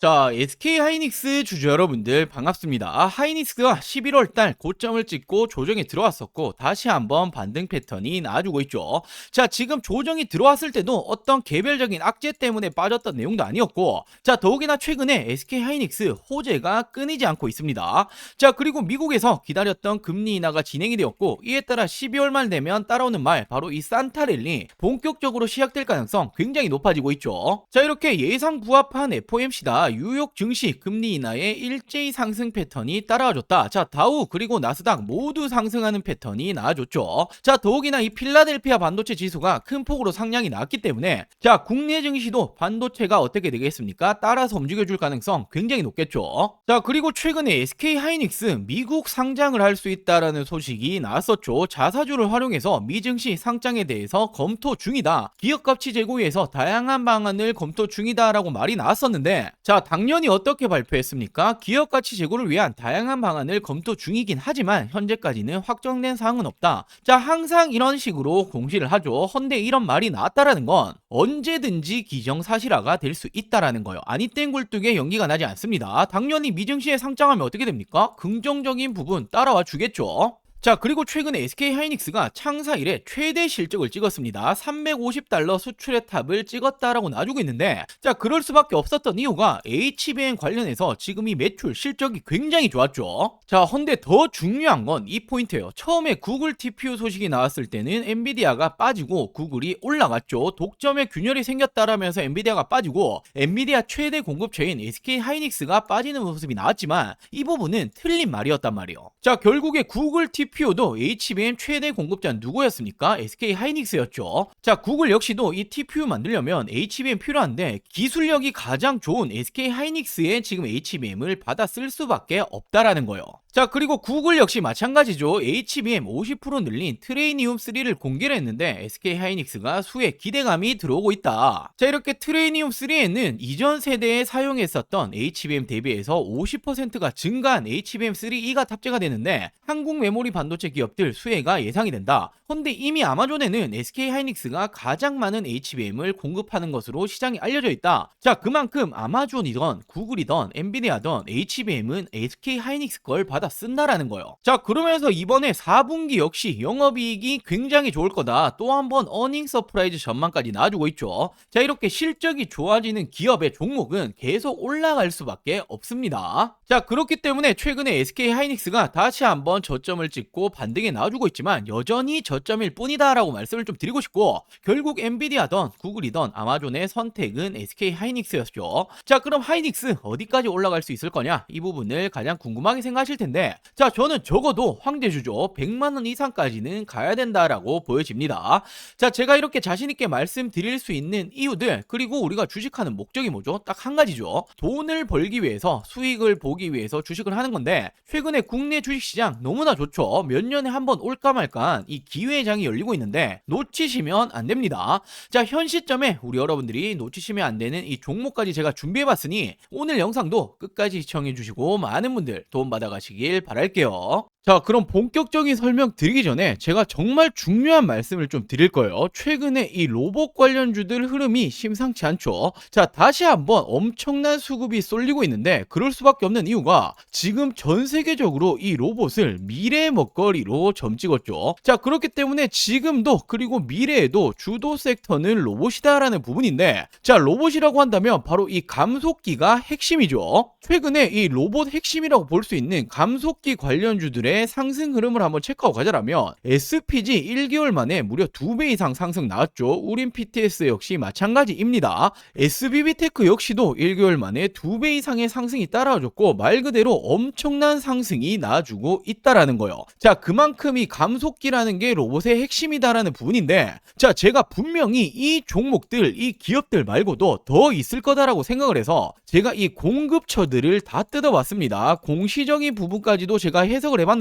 자, SK 하이닉스 주주 여러분들 반갑습니다. 하이닉스가 11월 달 고점을 찍고 조정에 들어왔었고 다시 한번 반등 패턴이 나와주고 있죠. 자, 지금 조정이 들어왔을 때도 어떤 개별적인 악재 때문에 빠졌던 내용도 아니었고 자, 더욱이나 최근에 SK 하이닉스 호재가 끊이지 않고 있습니다. 자, 그리고 미국에서 기다렸던 금리 인하가 진행이 되었고 이에 따라 12월 말 되면 따라오는 말 바로 이 산타 랠리 본격적으로 시작될 가능성 굉장히 높아지고 있죠. 자, 이렇게 예상 부합한 FOMC다 뉴욕 증시 금리 인하의 일제히 상승 패턴이 따라와줬다. 자, 다우 그리고 나스닥 모두 상승하는 패턴이 나와줬죠. 자, 더욱이나 이 필라델피아 반도체 지수가 큰 폭으로 상향이 나왔기 때문에 자, 국내 증시도 반도체가 어떻게 되겠습니까? 따라서 움직여줄 가능성 굉장히 높겠죠. 자, 그리고 최근에 SK 하이닉스 미국 상장을 할 수 있다라는 소식이 나왔었죠. 자사주를 활용해서 미증시 상장에 대해서 검토 중이다. 기업 가치 제고위에서 다양한 방안을 검토 중이다라고 말이 나왔었는데 자, 당연히 어떻게 발표했습니까? 기업 가치 제고를 위한 다양한 방안을 검토 중이긴 하지만 현재까지는 확정된 사항은 없다. 자, 항상 이런 식으로 공시를 하죠. 헌데 이런 말이 나왔다라는 건 언제든지 기정사실화가 될 수 있다라는 거예요. 아니 땡 굴뚝에 연기가 나지 않습니다. 당연히 미증시에 상장하면 어떻게 됩니까? 긍정적인 부분 따라와 주겠죠. 자, 그리고 최근에 SK 하이닉스가 창사 이래 최대 실적을 찍었습니다. 350달러 수출의 탑을 찍었다라고 놔주고 있는데, 자, 그럴 수밖에 없었던 이유가 HBM 관련해서 지금 이 매출 실적이 굉장히 좋았죠. 자, 헌데 더 중요한 건 이 포인트예요. 처음에 구글 TPU 소식이 나왔을 때는 엔비디아가 빠지고 구글이 올라갔죠. 독점의 균열이 생겼다라면서 엔비디아가 빠지고 엔비디아 최대 공급처인 SK 하이닉스가 빠지는 모습이 나왔지만 이 부분은 틀린 말이었단 말이에요. 자, 결국에 구글 TPU 도 HBM 최대 공급자 누구였습니까? SK 하이닉스였죠. 자, 구글 역시도 이 TPU 만들려면 HBM 필요한데 기술력이 가장 좋은 SK 하이닉스의 지금 HBM을 받아 쓸 수밖에 없다라는 거예요. 자, 그리고 구글 역시 마찬가지죠. HBM 50% 늘린 트레이니움 3를 공개를 했는데 SK 하이닉스가 수에 기대감이 들어오고 있다. 자, 이렇게 트레이니움 3에는 이전 세대에 사용했었던 HBM 대비해서 50%가 증가한 HBM3E가 탑재가 되는데 한국 메모리 반도체 기업들 수혜가 예상이 된다. 근데 이미 아마존에는 SK 하이닉스가 가장 많은 HBM을 공급하는 것으로 시장이 알려져 있다. 자, 그만큼 아마존이던 구글이던 엔비디아던 HBM은 SK 하이닉스 걸 받아 쓴다라는 거예요. 자, 그러면서 이번에 4분기 역시 영업이익이 굉장히 좋을 거다. 또 한 번 어닝 서프라이즈 전망까지 나와주고 있죠. 자, 이렇게 실적이 좋아지는 기업의 종목은 계속 올라갈 수밖에 없습니다. 자, 그렇기 때문에 최근에 SK 하이닉스가 다시 한번 저점을 찍고 반등에 나와주고 있지만 여전히 저점일 뿐이다라고 말씀을 좀 드리고 싶고 결국 엔비디아던 구글이던 아마존의 선택은 SK 하이닉스였죠. 자, 그럼 하이닉스 어디까지 올라갈 수 있을 거냐? 이 부분을 가장 궁금하게 생각하실 텐데 자, 저는 적어도 황제주죠. 100만 원 이상까지는 가야 된다라고 보여집니다. 자, 제가 이렇게 자신 있게 말씀드릴 수 있는 이유들 그리고 우리가 주식하는 목적이 뭐죠? 딱 한 가지죠. 돈을 벌기 위해서 수익을 보기 위해서 주식을 하는 건데 최근에 국내 주식 시장 너무나 좋죠. 몇 년에 한 번 올까 말까 이 기회장이 열리고 있는데 놓치시면 안 됩니다. 자, 현 시점에 우리 여러분들이 놓치시면 안 되는 이 종목까지 제가 준비해 봤으니 오늘 영상도 끝까지 시청해 주시고 많은 분들 도움 받아 가시 길 바랄게요. 자, 그럼 본격적인 설명 드리기 전에 제가 정말 중요한 말씀을 좀 드릴 거예요. 최근에 이 로봇 관련주들 흐름이 심상치 않죠. 자, 다시 한번 엄청난 수급이 쏠리고 있는데 그럴 수밖에 없는 이유가 지금 전 세계적으로 이 로봇을 미래의 먹거리로 점찍었죠. 자, 그렇기 때문에 지금도 그리고 미래에도 주도 섹터는 로봇이다라는 부분인데 자, 로봇이라고 한다면 바로 이 감속기가 핵심이죠. 최근에 이 로봇 핵심이라고 볼 수 있는 감속기 관련주들의 상승 흐름을 한번 체크하고 가자라면 SPG 1개월 만에 무려 2배 이상 상승 나왔죠. 우린 PTS 역시 마찬가지입니다. SBB테크 역시도 1개월 만에 2배 이상의 상승이 따라와줬고 말 그대로 엄청난 상승이 나와주고 있다라는 거예요. 자, 그만큼 이 감속기라는 게 로봇의 핵심이다라는 부분인데 자, 제가 분명히 이 종목들, 이 기업들 말고도 더 있을 거다라고 생각을 해서 제가 이 공급처들을 다 뜯어봤습니다. 공시적인 부분까지도 제가 해석을 해봤는데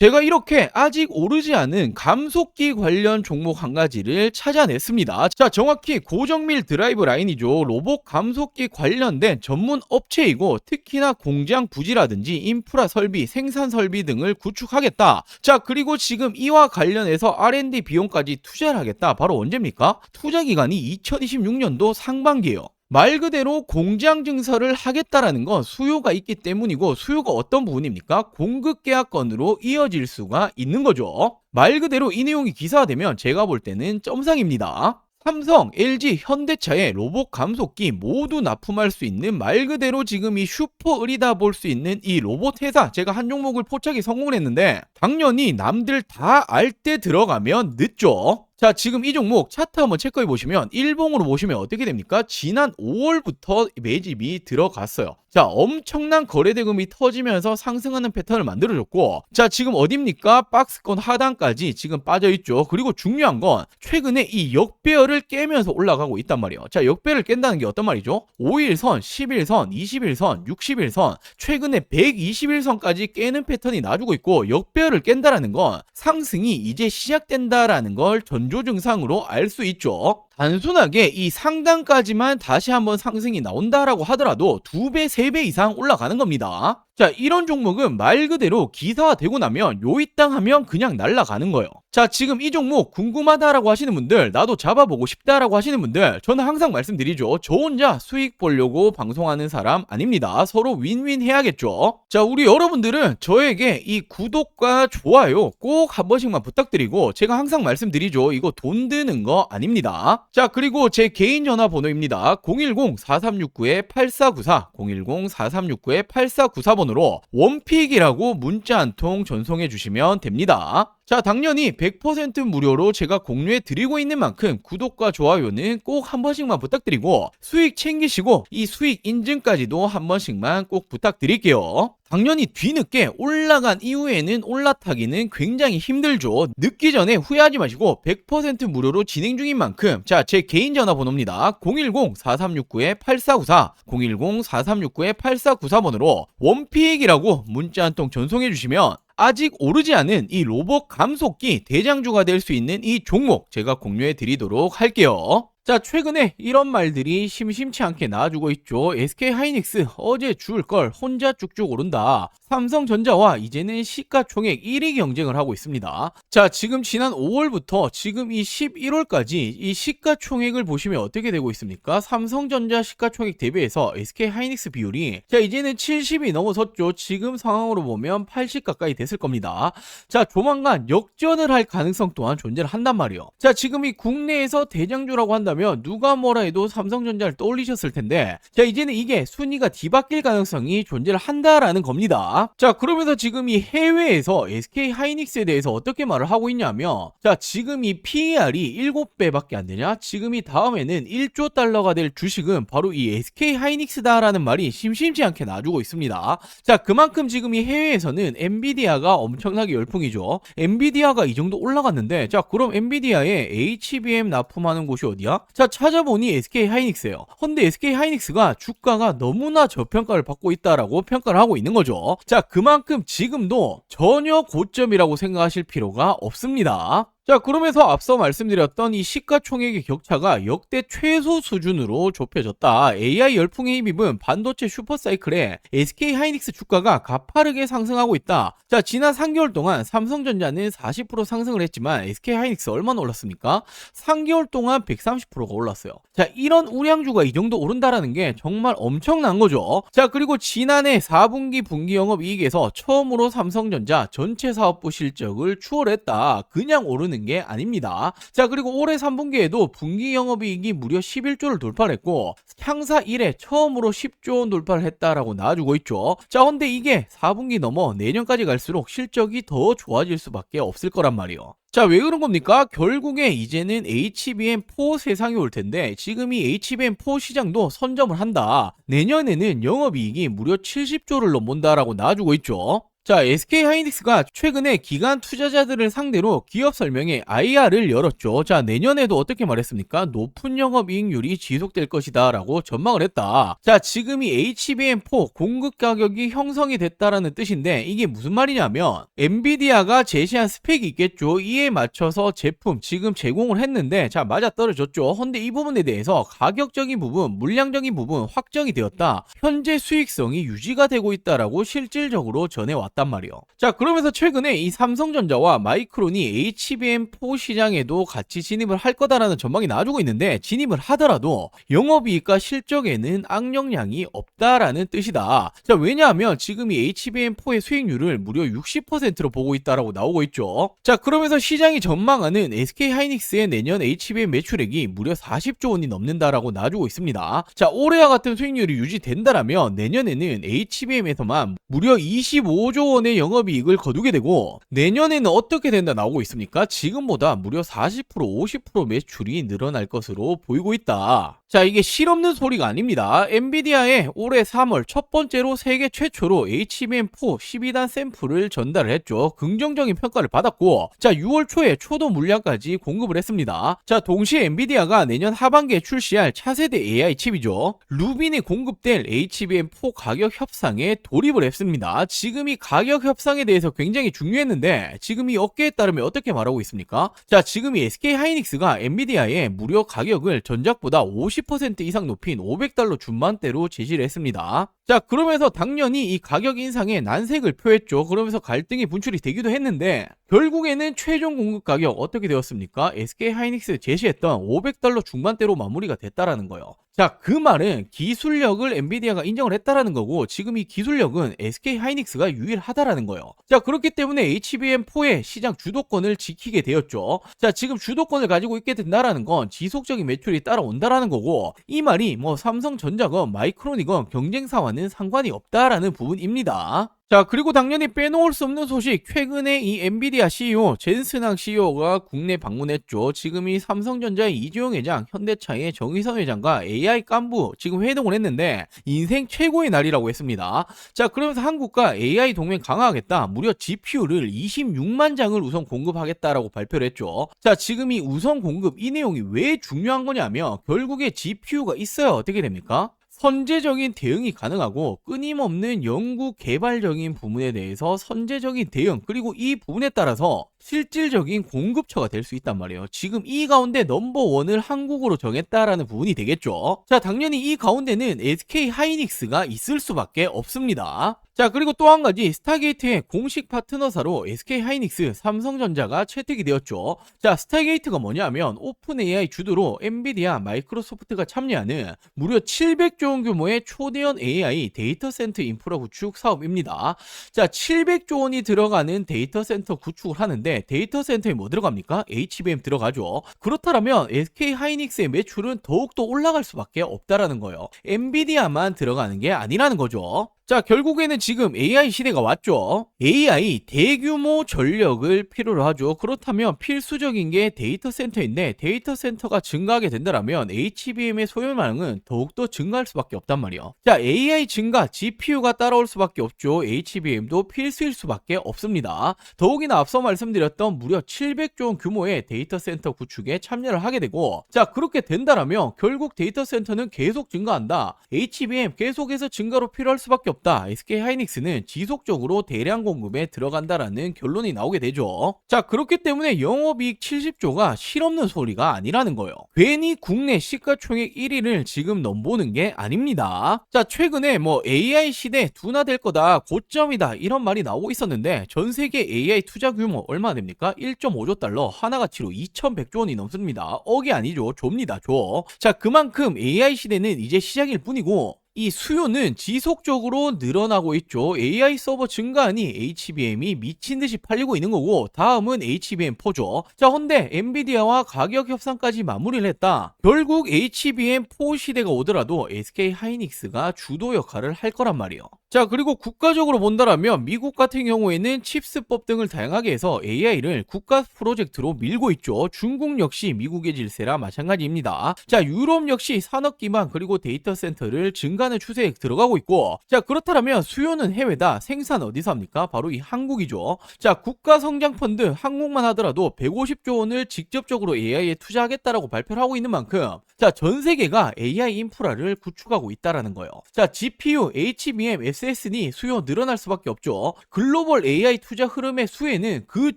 제가 이렇게 아직 오르지 않은 감속기 관련 종목 한 가지를 찾아냈습니다. 자, 정확히 고정밀 드라이브 라인이죠. 로봇 감속기 관련된 전문 업체이고 특히나 공장 부지라든지 인프라 설비, 생산 설비 등을 구축하겠다. 자, 그리고 지금 이와 관련해서 R&D 비용까지 투자를 하겠다. 바로 언제입니까? 투자 기간이 2026년도 상반기예요. 말 그대로 공장 증설을 하겠다라는 건 수요가 있기 때문이고 수요가 어떤 부분입니까? 공급 계약건으로 이어질 수가 있는 거죠. 말 그대로 이 내용이 기사화되면 제가 볼 때는 점상입니다. 삼성, LG, 현대차의 로봇 감속기 모두 납품할 수 있는 말 그대로 지금 이 슈퍼 을이다 볼 수 있는 이 로봇 회사 제가 한 종목을 포착이 성공을 했는데 당연히 남들 다 알 때 들어가면 늦죠. 자, 지금 이 종목 차트 한번 체크해 보시면 일봉으로 보시면 어떻게 됩니까? 지난 5월부터 매집이 들어갔어요. 자, 엄청난 거래 대금이 터지면서 상승하는 패턴을 만들어줬고, 자, 지금 어딥니까? 박스권 하단까지 지금 빠져 있죠. 그리고 중요한 건 최근에 이 역배열을 깨면서 올라가고 있단 말이에요. 자, 역배를 깬다는 게 어떤 말이죠? 5일선, 11선, 21선, 61선, 최근에 121선까지 깨는 패턴이 나주고 있고, 역배열을 깬다라는 건 상승이 이제 시작된다라는 걸 전조 증상으로 알 수 있죠. 단순하게 이 상단까지만 다시 한번 상승이 나온다라고 하더라도 두 배, 세배 이상 올라가는 겁니다. 자, 이런 종목은 말 그대로 기사화되고 나면 요이땅 하면 그냥 날아가는 거예요. 자, 지금 이 종목 궁금하다라고 하시는 분들, 나도 잡아보고 싶다라고 하시는 분들, 저는 항상 말씀드리죠. 저 혼자 수익 보려고 방송하는 사람 아닙니다. 서로 윈윈 해야겠죠. 자, 우리 여러분들은 저에게 이 구독과 좋아요 꼭 한 번씩만 부탁드리고, 제가 항상 말씀드리죠. 이거 돈 드는 거 아닙니다. 자, 그리고 제 개인 전화번호입니다. 010-4369-8494, 010-4369-8494번으로 원픽이라고 문자 한 통 전송해 주시면 됩니다. 자, 당연히 100% 무료로 제가 공유해 드리고 있는 만큼 구독과 좋아요는 꼭 한 번씩만 부탁드리고 수익 챙기시고 이 수익 인증까지도 한 번씩만 꼭 부탁드릴게요. 당연히 뒤늦게 올라간 이후에는 올라타기는 굉장히 힘들죠. 늦기 전에 후회하지 마시고 100% 무료로 진행 중인 만큼 자, 제 개인 전화번호입니다. 010-4369-8494 010-4369-8494번으로 원픽이라고 문자 한 통 전송해 주시면 아직 오르지 않은 이 로봇 감속기 대장주가 될 수 있는 이 종목 제가 공유해 드리도록 할게요. 자, 최근에 이런 말들이 심심치 않게 나와주고 있죠. SK 하이닉스 어제 줄 걸 혼자 쭉쭉 오른다. 삼성전자와 이제는 시가총액 1위 경쟁을 하고 있습니다. 자, 지금 지난 5월부터 지금 이 11월까지 이 시가총액을 보시면 어떻게 되고 있습니까? 삼성전자 시가총액 대비해서 SK 하이닉스 비율이 자, 이제는 70이 넘어섰죠. 지금 상황으로 보면 80 가까이 됐을 겁니다. 자, 조만간 역전을 할 가능성 또한 존재를 한단 말이에요. 자, 지금 이 국내에서 대장주라고 한다면 누가 뭐라 해도 삼성전자를 떠올리셨을 텐데 자, 이제는 이게 순위가 뒤바뀔 가능성이 존재를 한다라는 겁니다. 자, 그러면서 지금 이 해외에서 SK 하이닉스에 대해서 어떻게 말을 하고 있냐면 자, 지금 이 PER이 7배밖에 안 되냐? 지금 이 다음에는 1조 달러가 될 주식은 바로 이 SK 하이닉스다라는 말이 심심치 않게 놔주고 있습니다. 자, 그만큼 지금 이 해외에서는 엔비디아가 엄청나게 열풍이죠. 엔비디아가 이 정도 올라갔는데 자, 그럼 엔비디아에 HBM 납품하는 곳이 어디야? 자, 찾아보니 SK 하이닉스예요. 근데 SK 하이닉스가 주가가 너무나 저평가를 받고 있다라고 평가를 하고 있는 거죠. 자, 그만큼 지금도 전혀 고점이라고 생각하실 필요가 없습니다. 자, 그러면서 앞서 말씀드렸던 이 시가총액의 격차가 역대 최소 수준으로 좁혀졌다. AI 열풍에 힘입은 반도체 슈퍼사이클에 SK 하이닉스 주가가 가파르게 상승하고 있다. 자, 지난 3개월 동안 삼성전자는 40% 상승을 했지만 SK 하이닉스 얼마나 올랐습니까? 3개월 동안 130%가 올랐어요. 자, 이런 우량주가 이 정도 오른다라는 게 정말 엄청난 거죠. 자, 그리고 지난해 4분기 분기 영업 이익에서 처음으로 삼성전자 전체 사업부 실적을 추월했다. 그냥 오 르는 게 아닙니다. 자, 그리고 올해 3분기에도 분기 영업이익이 무려 11조를 돌파했고 향사 1회 처음으로 10조 원 돌파를 했다라고 나와주고 있죠. 자, 근데 이게 4분기 넘어 내년까지 갈수록 실적이 더 좋아질 수밖에 없을 거란 말이에요. 자, 왜 그런 겁니까? 결국에 이제는 HBM4 세상이 올 텐데 지금 이 HBM4 시장도 선점을 한다. 내년에는 영업이익이 무려 70조를 넘본다라고 나와주고 있죠. 자, SK 하이닉스가 최근에 기관 투자자들을 상대로 기업 설명회 IR을 열었죠. 자, 내년에도 어떻게 말했습니까? 높은 영업 이익률이 지속될 것이다 라고 전망을 했다. 자, 지금 이 HBM4 공급 가격이 형성이 됐다라는 뜻인데 이게 무슨 말이냐면 엔비디아가 제시한 스펙이 있겠죠. 이에 맞춰서 제품 지금 제공을 했는데 자, 맞아 떨어졌죠. 근데 이 부분에 대해서 가격적인 부분, 물량적인 부분 확정이 되었다. 현재 수익성이 유지가 되고 있다라고 실질적으로 전해왔다. 없단 말이요. 자, 그러면서 최근에 이 삼성전자와 마이크론이 HBM4 시장에도 같이 진입을 할 거다라는 전망이 나와주고 있는데 진입을 하더라도 영업이익과 실적에는 악영향이 없다라는 뜻이다. 자, 왜냐하면 지금 이 HBM4의 수익률을 무려 60%로 보고 있다라고 나오고 있죠. 자, 그러면서 시장이 전망하는 SK 하이닉스의 내년 HBM 매출액이 무려 40조 원이 넘는다라고 나와주고 있습니다. 자, 올해와 같은 수익률이 유지된다라면 내년에는 HBM에서만 무려 25조 원의 영업이익을 거두게 되고 내년에는 어떻게 된다 나오고 있습니까? 지금보다 무려 40% 50% 매출이 늘어날 것으로 보이고 있다. 자, 이게 실없는 소리가 아닙니다. 엔비디아에 올해 3월 첫 번째로 세계 최초로 HBM4 12단 샘플을 전달을 했죠. 긍정적인 평가를 받았고, 자, 6월 초에 초도 물량까지 공급을 했습니다. 자, 동시에 엔비디아가 내년 하반기에 출시할 차세대 AI 칩이죠. 루빈이 공급될 HBM4 가격 협상에 돌입을 했습니다. 지금 이 가격 협상에 대해서 굉장히 중요했는데, 지금 이 업계에 따르면 어떻게 말하고 있습니까? 자, 지금 이 SK 하이닉스가 엔비디아에 무려 가격을 전작보다 50% 이상 높인 500달러 준만대로 제시를 했습니다. 자, 그러면서 당연히 이 가격 인상에 난색을 표했죠. 그러면서 갈등이 분출이 되기도 했는데 결국에는 최종 공급 가격 어떻게 되었습니까? SK 하이닉스 제시했던 500달러 중반대로 마무리가 됐다라는 거예요. 자, 그 말은 기술력을 엔비디아가 인정을 했다라는 거고 지금 이 기술력은 SK 하이닉스가 유일하다라는 거예요. 자, 그렇기 때문에 HBM4의 시장 주도권을 지키게 되었죠. 자, 지금 주도권을 가지고 있게 된다라는 건 지속적인 매출이 따라온다라는 거고 이 말이 뭐 삼성전자건 마이크론이건 경쟁사와는 상관이 없다라는 부분입니다. 자, 그리고 당연히 빼놓을 수 없는 소식. 최근에 이 엔비디아 CEO, 젠슨항 CEO가 국내 방문했죠. 지금 이 삼성전자의 이주영 회장, 현대차의 정의선 회장과 AI幹部지금 회동을 했는데 인생 최고의 날이라고 했습니다. 자, 그러면서 한국과 AI 동맹 강화하겠다. 무려 GPU를 26만 장을 우선 공급하겠다라고 발표를 했죠. 자, 지금 이 우선 공급 이 내용이 왜 중요한 거냐면 결국에 GPU가 있어야 어떻게 됩니까? 선제적인 대응이 가능하고 끊임없는 연구 개발적인 부분에 대해서 선제적인 대응 그리고 이 부분에 따라서 실질적인 공급처가 될 수 있단 말이에요. 지금 이 가운데 넘버원을 한국으로 정했다라는 부분이 되겠죠. 자, 당연히 이 가운데는 SK 하이닉스가 있을 수밖에 없습니다. 자, 그리고 또 한 가지 스타게이트의 공식 파트너사로 SK 하이닉스, 삼성전자가 채택이 되었죠. 자, 스타게이트가 뭐냐면 오픈 AI 주도로 엔비디아, 마이크로소프트가 참여하는 무려 700조 원 규모의 초대형 AI 데이터 센터 인프라 구축 사업입니다. 자, 700조 원이 들어가는 데이터 센터 구축을 하는데 데이터 센터에 뭐 들어갑니까? HBM 들어가죠. 그렇다면 SK 하이닉스의 매출은 더욱더 올라갈 수밖에 없다라는 거예요. 엔비디아만 들어가는 게 아니라는 거죠. 자, 결국에는 지금 AI 시대가 왔죠. AI 대규모 전력을 필요로 하죠. 그렇다면 필수적인 게 데이터 센터인데 데이터 센터가 증가하게 된다면 HBM의 소요량은 더욱더 증가할 수밖에 없단 말이에요. 자, AI 증가, GPU가 따라올 수밖에 없죠. HBM도 필수일 수밖에 없습니다. 더욱이나 앞서 말씀드렸던 무려 700조 원 규모의 데이터 센터 구축에 참여를 하게 되고 자, 그렇게 된다면 결국 데이터 센터는 계속 증가한다. HBM 계속해서 증가로 필요할 수밖에 없다. 없다. SK 하이닉스는 지속적으로 대량 공급에 들어간다라는 결론이 나오게 되죠. 자, 그렇기 때문에 영업이익 70조가 실없는 소리가 아니라는 거예요. 괜히 국내 시가총액 1위를 지금 넘보는 게 아닙니다. 자, 최근에 뭐 AI 시대 둔화될 거다, 고점이다 이런 말이 나오고 있었는데 전 세계 AI 투자 규모 얼마 됩니까? 1.5조 달러, 하나 가치로 2,100조 원이 넘습니다. 억이 아니죠. 좁니다. 조. 자, 그만큼 AI 시대는 이제 시작일 뿐이고 이 수요는 지속적으로 늘어나고 있죠. AI 서버 증가하니 HBM이 미친 듯이 팔리고 있는 거고 다음은 HBM4죠. 자, 헌데 엔비디아와 가격 협상까지 마무리를 했다. 결국 HBM4 시대가 오더라도 SK 하이닉스가 주도 역할을 할 거란 말이에요. 자, 그리고 국가적으로 본다라면 미국 같은 경우에는 칩스법 등을 다양하게 해서 AI를 국가 프로젝트로 밀고 있죠. 중국 역시 미국의 질세라 마찬가지입니다. 자, 유럽 역시 산업 기반 그리고 데이터 센터를 증가하는 추세에 들어가고 있고 자, 그렇다면 수요는 해외다. 생산 어디서 합니까? 바로 이 한국이죠. 자, 국가 성장 펀드 한국만 하더라도 150조 원을 직접적으로 AI에 투자하겠다라고 발표를 하고 있는 만큼 자, 전 세계가 AI 인프라를 구축하고 있다라는 거예요. 자, GPU, HBM, SSD 수요 늘어날 수밖에 없죠. 글로벌 AI 투자 흐름의 수에는 그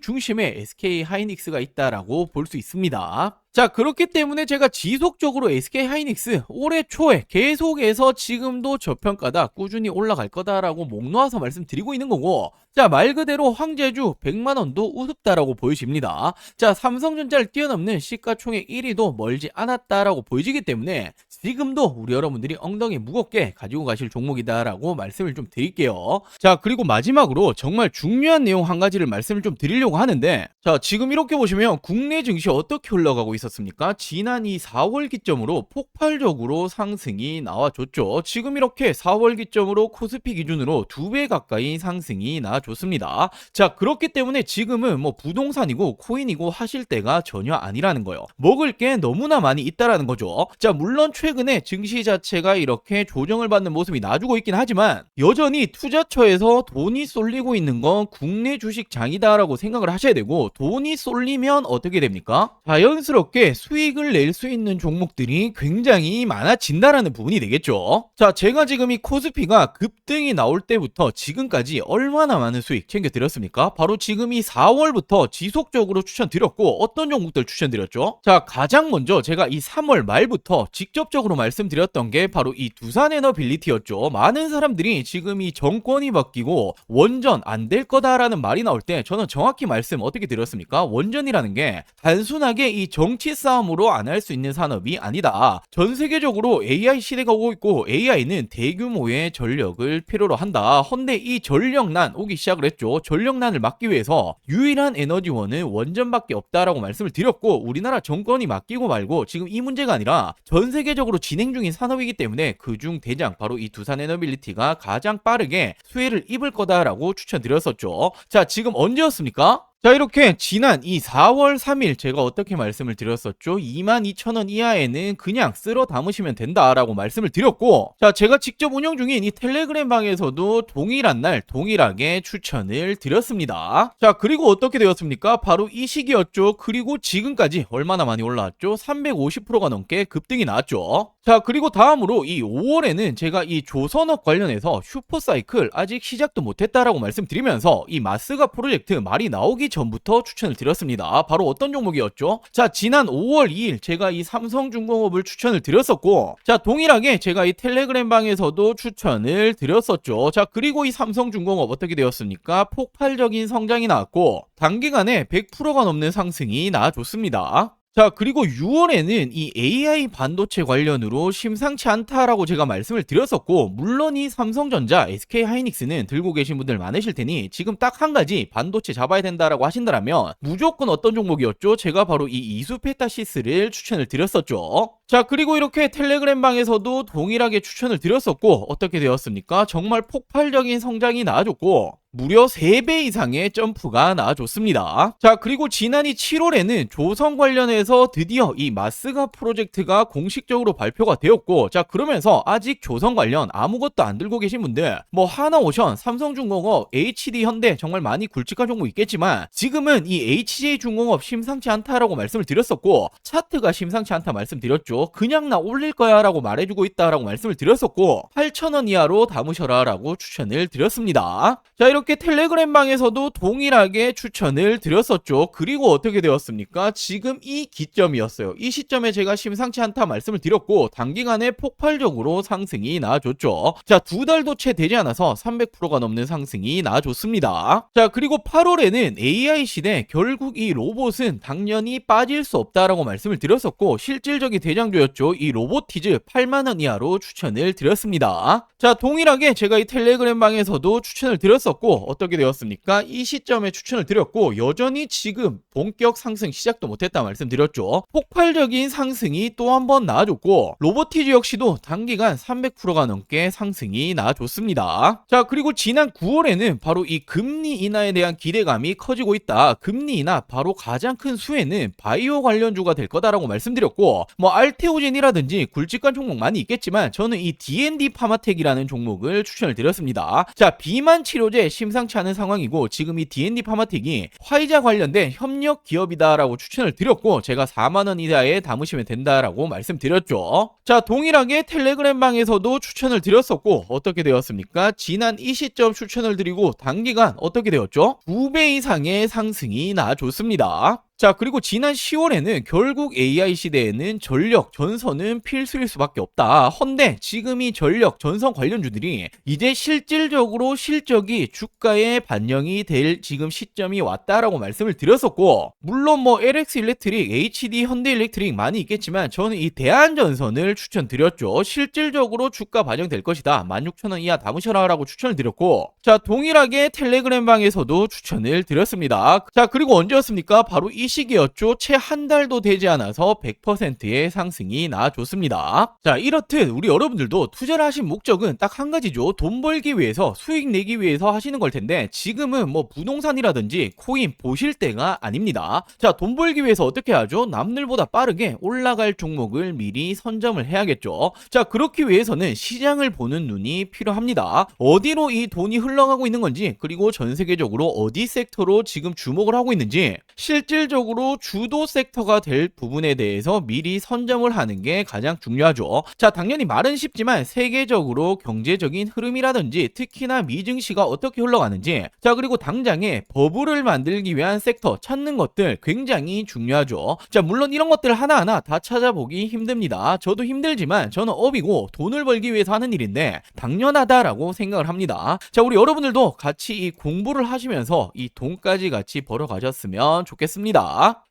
중심에 SK 하이닉스가 있다라고 볼 수 있습니다. 자, 그렇기 때문에 제가 지속적으로 SK 하이닉스 올해 초에 계속해서 지금도 저평가다 꾸준히 올라갈 거다라고 목 놓아서 말씀드리고 있는 거고 자, 말 그대로 황제주 100만 원도 우습다라고 보여집니다. 자, 삼성전자를 뛰어넘는 시가총액 1위도 멀지 않았다라고 보여지기 때문에 지금도 우리 여러분들이 엉덩이 무겁게 가지고 가실 종목이다라고 말씀을 좀 드릴게요. 자, 그리고 마지막으로 정말 중요한 내용 한 가지를 말씀을 좀 드리려고 하는데 자, 지금 이렇게 보시면 국내 증시 어떻게 흘러가고 있 었습니까? 지난 이 4월 기점으로 폭발적으로 상승이 나와줬죠. 지금 이렇게 4월 기점으로 코스피 기준으로 두배 가까이 상승이 나와줬습니다. 자, 그렇기 때문에 지금은 뭐 부동산이고 코인이고 하실 때가 전혀 아니라는 거예요. 먹을 게 너무나 많이 있다라는 거죠. 자, 물론 최근에 증시 자체가 이렇게 조정을 받는 모습이 나주고 있긴 하지만 여전히 투자처에서 돈이 쏠리고 있는 건 국내 주식장이다라고 생각을 하셔야 되고 돈이 쏠리면 어떻게 됩니까? 자연스럽게 수익을 낼 수 있는 종목들이 굉장히 많아진다라는 부분이 되겠죠. 자, 제가 지금 이 코스피가 급등이 나올 때부터 지금까지 얼마나 많은 수익 챙겨드렸습니까? 바로 지금 이 4월부터 지속적으로 추천드렸고 어떤 종목들 추천드렸죠? 자, 가장 먼저 제가 이 3월 말부터 직접적으로 말씀드렸던 게 바로 이 두산 에너빌리티였죠. 많은 사람들이 지금 이 정권이 바뀌고 원전 안 될 거다라는 말이 나올 때 저는 정확히 말씀 어떻게 드렸습니까? 원전이라는 게 단순하게 이 정치 싸움으로 안 할 수 있는 산업이 아니다. 전 세계적으로 AI 시대가 오고 있고 AI는 대규모의 전력을 필요로 한다. 헌데 이 전력난 오기 시작을 했죠. 전력난을 막기 위해서 유일한 에너지원은 원전밖에 없다라고 말씀을 드렸고 우리나라 정권이 맡기고 말고 지금 이 문제가 아니라 전 세계적으로 진행 중인 산업이기 때문에 그중 대장 바로 이 두산 에너빌리티가 가장 빠르게 수혜를 입을 거다라고 추천드렸었죠. 자, 지금 언제였습니까? 자 이렇게 지난 이 4월 3일 제가 어떻게 말씀을 드렸었죠? 22,000원 이하에는 그냥 쓸어 담으시면 된다라고 말씀을 드렸고 자 제가 직접 운영 중인 이 텔레그램 방에서도 동일한 날 동일하게 추천을 드렸습니다. 자 그리고 어떻게 되었습니까? 바로 이 시기였죠. 그리고 지금까지 얼마나 많이 올라왔죠? 350%가 넘게 급등이 나왔죠 자 그리고 다음으로 이 5월에는 제가 이 조선업 관련해서 슈퍼사이클 아직 시작도 못했다라고 말씀드리면서 이 마스가 프로젝트 말이 나오기 전부터 추천을 드렸습니다. 바로 어떤 종목이었죠? 자, 지난 5월 2일 제가 이 삼성중공업을 추천을 드렸었고, 자, 동일하게 제가 이 텔레그램 방에서도 추천을 드렸었죠. 자, 그리고 이 삼성중공업 어떻게 되었습니까? 폭발적인 성장이 나왔고, 단기간에 100%가 넘는 상승이 나와줬습니다. 자, 그리고 6월에는 이 AI 반도체 관련으로 심상치 않다라고 제가 말씀을 드렸었고, 물론 이 삼성전자, SK 하이닉스는 들고 계신 분들 많으실 테니 지금 딱 한 가지 반도체 잡아야 된다라고 하신다면 무조건 어떤 종목이었죠? 제가 바로 이 이수페타시스를 추천을 드렸었죠. 자, 그리고 이렇게 텔레그램 방에서도 동일하게 추천을 드렸었고, 어떻게 되었습니까? 정말 폭발적인 성장이 나와줬고, 무려 3배 이상의 점프가 나와줬습니다. 자, 그리고 지난이 7월에는 조선 관련해서 드디어 이 마스가 프로젝트가 공식적으로 발표가 되었고, 자, 그러면서 아직 조선 관련 아무것도 안 들고 계신 분들, 뭐 하나오션, 삼성중공업, HD 현대 정말 많이 굵직한 종목 있겠지만, 지금은 이 HJ중공업 심상치 않다라고 말씀을 드렸었고, 차트가 심상치 않다 말씀드렸죠. 그냥 나 올릴 거야 라고 말해주고 있다라고 말씀을 드렸었고, 8,000원 이하로 담으셔라 라고 추천을 드렸습니다. 자, 이렇게 텔레그램 방에서도 동일하게 추천을 드렸었죠. 그리고 어떻게 되었습니까? 지금 이 기점이었어요. 이 시점에 제가 심상치 않다 말씀을 드렸고 단기간에 폭발적으로 상승이 나와줬죠. 자, 두 달도 채 되지 않아서 300%가 넘는 상승이 나와줬습니다. 자, 그리고 8월에는 AI 시대 결국 이 로봇은 당연히 빠질 수 없다라고 말씀을 드렸었고 실질적인 대장 주였죠. 이 로보티즈 8만 원 이하로 추천을 드렸습니다. 자, 동일하게 제가 이 텔레그램 방에서도 추천을 드렸었고 어떻게 되었습니까? 이 시점에 추천을 드렸고 여전히 지금 본격 상승 시작도 못했다 말씀드렸죠. 폭발적인 상승이 또 한 번 나와줬고 로보티즈 역시도 단기간 300%가 넘게 상승이 나와줬습니다. 자 그리고 지난 9월에는 바로 이 금리 인하에 대한 기대감이 커지고 있다. 금리 인하 바로 가장 큰 수혜는 바이오 관련주가 될 거다라고 말씀드렸고 뭐 알 테오젠이라든지 굵직한 종목 많이 있겠지만 저는 이 D&D 파마텍이라는 종목을 추천을 드렸습니다. 자 비만 치료제 심상치 않은 상황이고 지금 이 D&D 파마틱이 화이자 관련된 협력 기업이다라고 추천을 드렸고 제가 4만 원 이하에 담으시면 된다라고 말씀드렸죠. 자 동일하게 텔레그램 방에서도 추천을 드렸었고 어떻게 되었습니까? 지난 이 시점 추천을 드리고 단기간 어떻게 되었죠? 2배 이상의 상승이 나와줬습니다. 자, 그리고 지난 10월에는 결국 AI 시대에는 전력, 전선은 필수일 수밖에 없다. 헌데 지금 이 전력, 전선 관련주들이 이제 실질적으로 실적이 주가에 반영이 될 지금 시점이 왔다라고 말씀을 드렸었고, 물론 뭐 LX 일렉트릭, HD 현대 일렉트릭 많이 있겠지만 저는 이 대한전선을 추천드렸죠. 실질적으로 주가 반영될 것이다. 16,000원 이하 담으셔라라고 추천을 드렸고, 자, 동일하게 텔레그램 방에서도 추천을 드렸습니다. 자, 그리고 언제였습니까? 바로 이 시기였죠. 채 한 달도 되지 않아서 100%의 상승이 나와줬습니다. 자, 이렇듯 우리 여러분들도 투자를 하신 목적은 딱 한 가지죠. 돈 벌기 위해서, 수익 내기 위해서 하시는 걸 텐데, 지금은 뭐 부동산이라든지 코인 보실 때가 아닙니다. 자, 돈 벌기 위해서 어떻게 하죠? 남들보다 빠르게 올라갈 종목을 미리 선점을 해야겠죠. 자, 그렇기 위해서는 시장을 보는 눈이 필요합니다. 어디로 이 돈이 흘러가고 있는 건지, 그리고 전 세계적으로 어디 섹터로 지금 주목을 하고 있는지, 실질적으로 주도 섹터가 될 부분에 대해서 미리 선점을 하는 게 가장 중요하죠. 자, 당연히 말은 쉽지만 세계적으로 경제적인 흐름이라든지 특히나 미증시가 어떻게 흘러가는지, 자, 그리고 당장에 버블을 만들기 위한 섹터 찾는 것들 굉장히 중요하죠. 자, 물론 이런 것들 하나하나 다 찾아보기 힘듭니다. 저도 힘들지만 저는 업이고 돈을 벌기 위해서 하는 일인데 당연하다라고 생각을 합니다. 자, 우리 여러분들도 같이 이 공부를 하시면서 이 돈까지 같이 벌어가셨으면 좋겠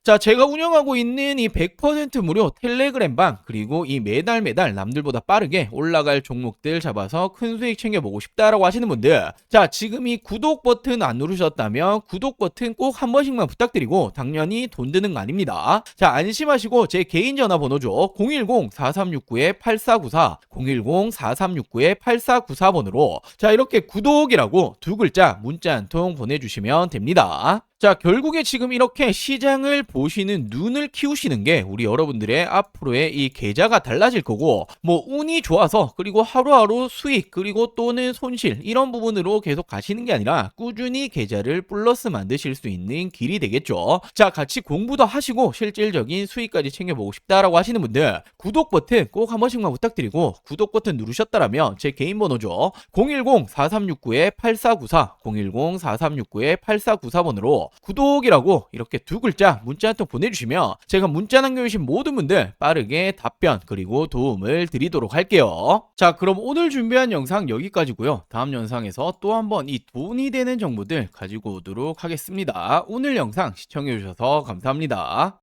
자, 제가 운영하고 있는 이 100% 무료 텔레그램 방 그리고 이 매달 매달 남들보다 빠르게 올라갈 종목들 잡아서 큰 수익 챙겨보고 싶다라고 하시는 분들 자, 지금 이 구독 버튼 안 누르셨다면 구독 버튼 꼭 한 번씩만 부탁드리고 당연히 돈 드는 거 아닙니다. 자, 안심하시고 제 개인 전화번호죠. 010-4369-8494 010-4369-8494번으로 자, 이렇게 구독이라고 두 글자 문자 한 통 보내주시면 됩니다. 자, 결국에 지금 이렇게 시장을 보시는 눈을 키우시는 게 우리 여러분들의 앞으로의 이 계좌가 달라질 거고, 뭐, 운이 좋아서, 그리고 하루하루 수익, 그리고 또는 손실, 이런 부분으로 계속 가시는 게 아니라 꾸준히 계좌를 플러스 만드실 수 있는 길이 되겠죠. 자, 같이 공부도 하시고 실질적인 수익까지 챙겨보고 싶다라고 하시는 분들, 구독 버튼 꼭 한 번씩만 부탁드리고, 구독 버튼 누르셨다라면 제 개인 번호죠. 010-4369-8494, 010-4369-8494번으로 구독이라고 이렇게 두 글자 문자 한 통 보내주시면 제가 문자 남겨주신 모든 분들 빠르게 답변 그리고 도움을 드리도록 할게요. 자 그럼 오늘 준비한 영상 여기까지고요. 다음 영상에서 또 한번 이 돈이 되는 정보들 가지고 오도록 하겠습니다. 오늘 영상 시청해주셔서 감사합니다.